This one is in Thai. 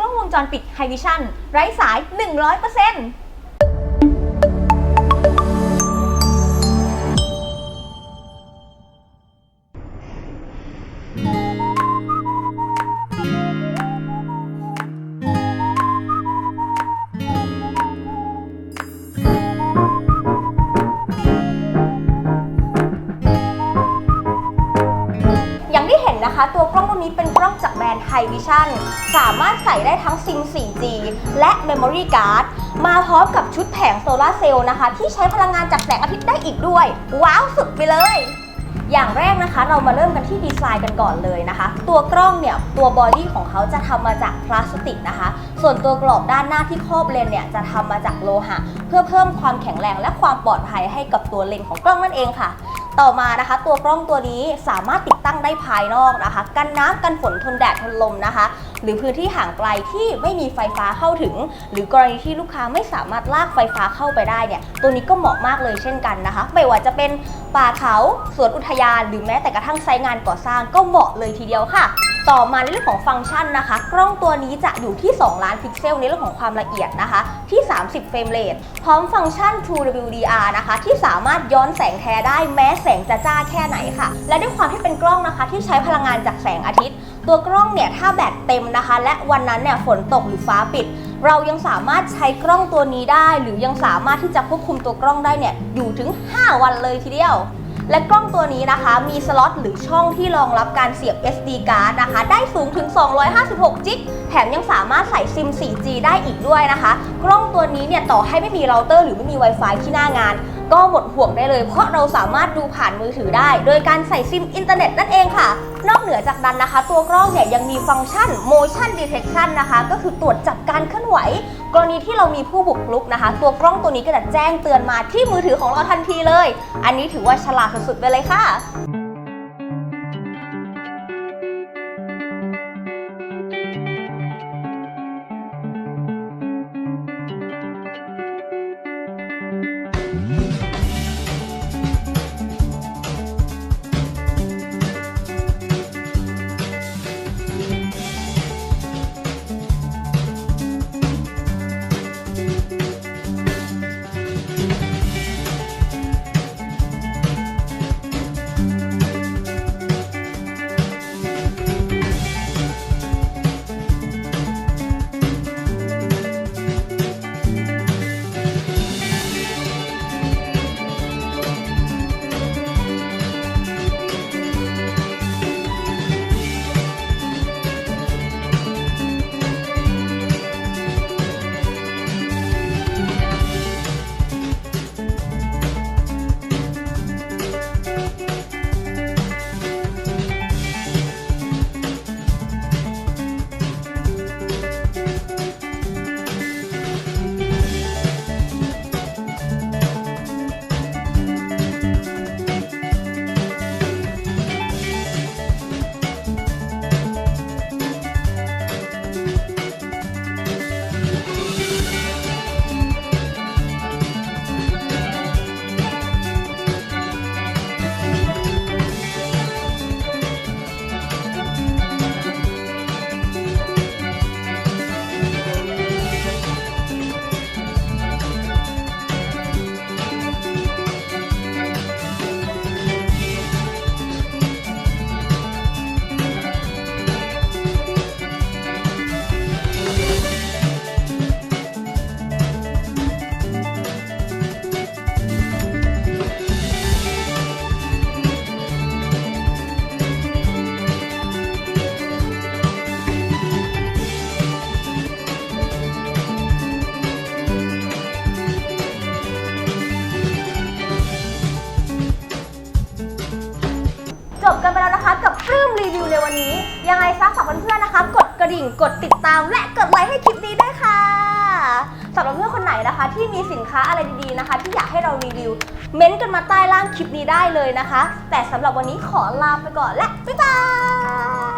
กล้องวงจรปิดไฮวิชั่นไร้สาย 100% ตัวกล้องตัวนี้เป็นกล้องจากแบรนด์ High Vision สามารถใส่ได้ทั้งซิม 4G และ Memory Card มาพร้อมกับชุดแผงโซลาเซลล์นะคะ ที่ใช้พลังงานจากแสงอาทิตย์ได้อีกด้วย ว้าวสุดไปเลยอย่างแรกนะคะเรามาเริ่มกันที่ดีไซน์กันก่อนเลยนะคะ ตัวกล้องเนี่ยตัวบอดี้ของเขาจะทำมาจากพลาสติกนะคะ ส่วนตัวกรอบด้านหน้าที่ครอบเลนเนี่ยจะทำมาจากโลหะ เพื่อเพิ่มความแข็งแรงและความปลอดภัยให้กับตัวเลนของกล้องนั่นเองค่ะ ต่อมานะคะ ตัวกล้องตัวนี้สามารถติดตั้งได้ภายนอกนะคะ กันน้ำกันฝนทนแดดทนลมนะคะ หรือพื้นที่ห่างไกลที่ไม่มีไฟฟ้าเข้าถึง หรือกรณีที่ลูกค้าไม่สามารถลากไฟฟ้าเข้าไปได้เนี่ยตัวนี้ก็เหมาะมากเลยเช่นกันนะคะ ไม่ว่าจะเป็นป่าเขาสวนอุทยาน หรือแม้แต่กระทั่งไซต์งานก่อสร้างก็เหมาะเลยทีเดียวค่ะ ต่อมาในเรื่องของฟังก์ชันนะคะ กล้องตัวนี้จะอยู่ที่ 2 ล้านพิกเซลในเรื่องของความละเอียดนะคะ ที่ 30 เฟรมเรทพร้อมฟังก์ชัน True WDR นะคะ ที่สามารถย้อนแสงแท้ได้แม้แสงจะจ้าแค่ไหนค่ะ และด้วยความที่เป็นกล้องนะคะ ที่ใช้พลังงานจากแสงอาทิตย์ ตัวกล้องเนี่ยถ้าแบตเต็มนะคะ และวันนั้นเนี่ยฝนตกหรือฟ้าปิด เรายังสามารถใช้กล้องตัวนี้ได้ หรือยังสามารถที่จะควบคุมตัวกล้องได้เนี่ยอยู่ถึง 5 วันเลยทีเดียว และกล้องตัวนี้นะคะ มีสล็อตหรือช่องที่รองรับการเสียบ SD card นะคะ ได้สูงถึง 256 จิก แถมยังสามารถใส่ซิม 4G ได้อีกด้วยนะคะ กล้องตัวนี้เนี่ยต่อให้ไม่มีเราเตอร์หรือไม่มี Wi-Fi ที่หน้างาน ก็หมดห่วงได้เลย เพราะเราสามารถดูผ่านมือถือได้ โดยการใส่ซิมอินเทอร์เน็ตนั่นเองค่ะ นอกเหนือจากนั้นนะคะ ตัวกล้องเนี่ยยังมีฟังก์ชัน motion detection นะคะ ก็คือตรวจจับการเคลื่อนไหว กรณีที่เรามีผู้บุกรุกนะคะ ตัวกล้องตัวนี้ก็จะแจ้งเตือนมาที่มือถือของเราทันทีเลย อันนี้ถือว่าฉลาดสุดๆไปเลยค่ะจ บกันไปแล้วนะคะ กับปลื้มรีวิวในวันนี้ ยังไงซะฝากเพื่อนๆนะคะ กดกระดิ่งกดติดตามและกดไลค์ให้คลิปนี้ด้วยค่ะสำหรับเพื่อนคนไหนนะคะ ที่มีสินค้าอะไรดีๆนะคะ ที่อยากให้เรารีวิว เม้นต์กันมาใต้ล่างคลิปนี้ได้เลยนะคะ แต่สำหรับวันนี้ขอลาไปก่อนและบ๊ายบาย